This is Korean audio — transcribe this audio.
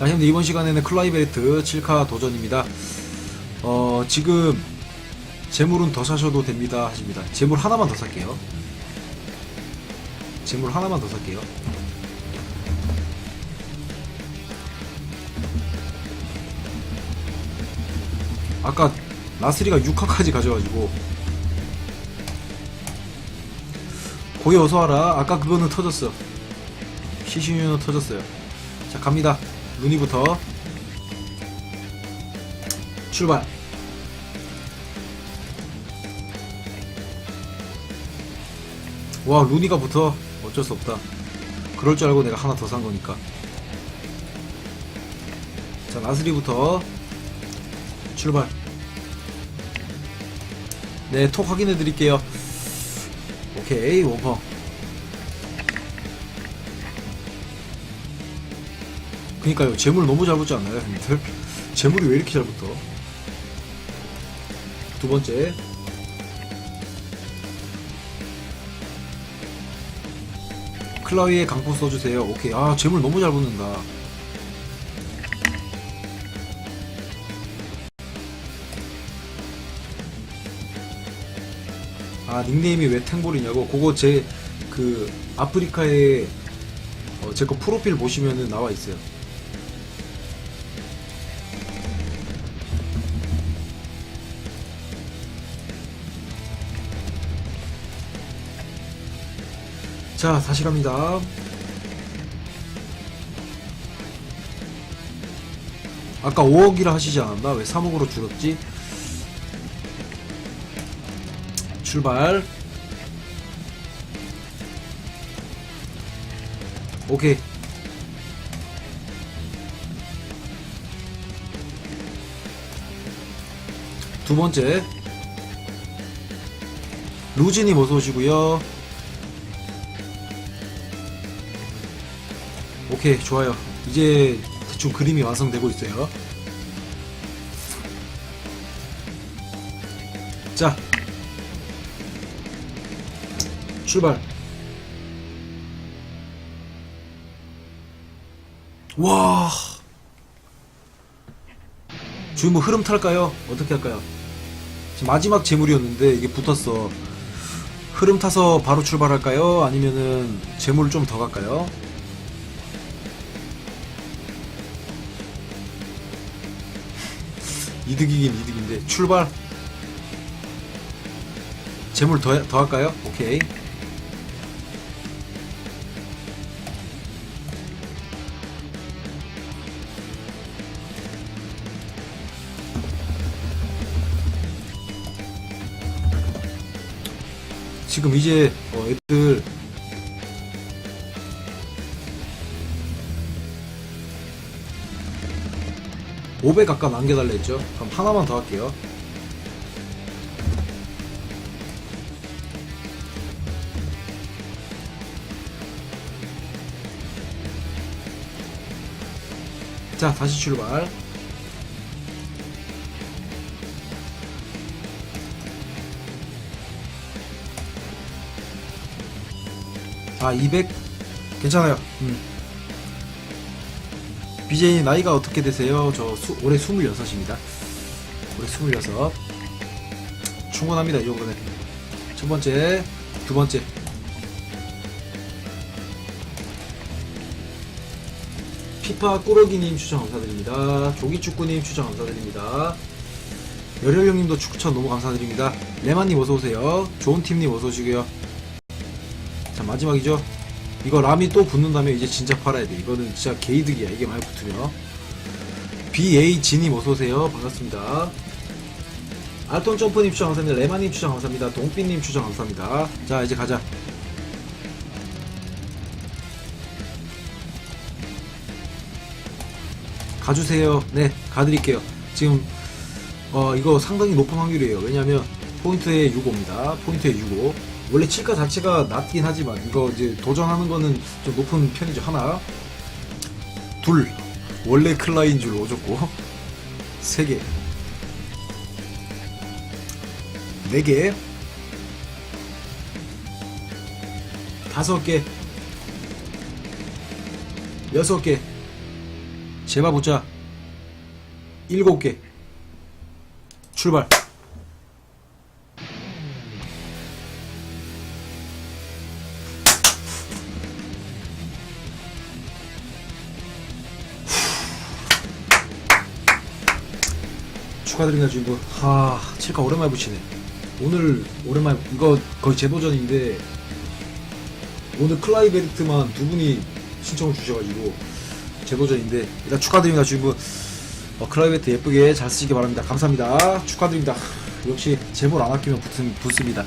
자, 현재 이번 시간에는 클라이베르트 7카 도전입니다. 어, 지금 재물은 더 사셔도 됩니다 하십니다. 재물 하나만 더 살게요. 재물 하나만 더 살게요. 아까 나스리가 6화까지 가져가지고 고기 어서 와라. 아까 그거는 터졌어. 시신유는 터졌어요. 자 갑니다. 루니부터 출발. 와 루니가 붙어 어쩔 수 없다. 그럴 줄 알고 내가 하나 더 산 거니까. 자 나스리부터 출발. 네, 톡 확인해 드릴게요. 오케이, 원펑. 그니까요, 재물 너무 잘 붙지 않나요, 형님들? 재물이 왜 이렇게 잘 붙어? 두 번째. 클라위에 강포 써주세요. 오케이. 아, 재물 너무 잘 붙는다. 아 닉네임이 왜 탱볼이냐고 그거 제 그 아프리카에 어, 제거 프로필 보시면은 나와 있어요 자 다시 갑니다 아까 5억이라 하시지 않았나? 왜 3억으로 줄었지? 출발. 오케이. 두 번째. 루즈님 어서 오시고요. 오케이, 좋아요. 이제 대충 그림이 완성되고 있어요. 자, 출발. 와. 지금 뭐 흐름 탈까요? 어떻게 할까요? 마지막 재물이었는데 이게 붙었어. 흐름 타서 바로 출발할까요? 아니면은 재물을 좀더 갈까요? 이득이긴 이득인데 출발. 재물 더, 더 할까요? 오케이. 지금 이제 어, 애들 (500) 가까이 남겨달라 했죠 그럼 하나만 더 할게요 자 다시 출발 아, 200? 괜찮아요. 음. BJ님 나이가 어떻게 되세요? 저 수, 올해 26입니다. 올해 26. 충분합니다, 이 정도는. 첫 번째, 두 번째. 피파 꾸러기님 추천 감사드립니다. 조기축구님 추천 감사드립니다. 열혈형님도 추천 너무 감사드립니다. 레마님 어서오세요. 좋은팀님 어서오시고요. 자 마지막이죠 이거 람이 또 붙는다면 이제 진짜 팔아야 돼. 이거는 진짜 개이득이야. 이게 많이 붙으면. BAG님 어서오세요. 반갑습니다. 알톤 점프님 추천 감사합니다. 레마님 추천 감사합니다. 동삐님 추천 감사합니다. 자 이제 가자. 가주세요. 네 가드릴게요. 지금 어 이거 상당히 높은 확률이에요. 왜냐면 포인트에 6호입니다. 포인트에 6호 원래 칠가 자체가 낮긴 하지만 이거 이제 도전하는 거는 좀 높은 편이죠. 하나. 둘. 원래 클라인 줄 오졌고. 세 개. 네 개. 다섯 개. 여섯 개. 재봐보자. 일곱 개. 출발. 축하드립니다, 주인분. 하, 칠카 오랜만에 붙이네. 오늘 오랜만에 이거 거의 재도전인데 오늘 클라이베르트만 두 분이 신청을 주셔가지고 재도전인데 일단 축하드립니다 주인분 어, 클라이베르트 예쁘게 잘 쓰시기 바랍니다. 감사합니다. 축하드립니다. 역시 제볼 안 아끼면 붙, 붙습니다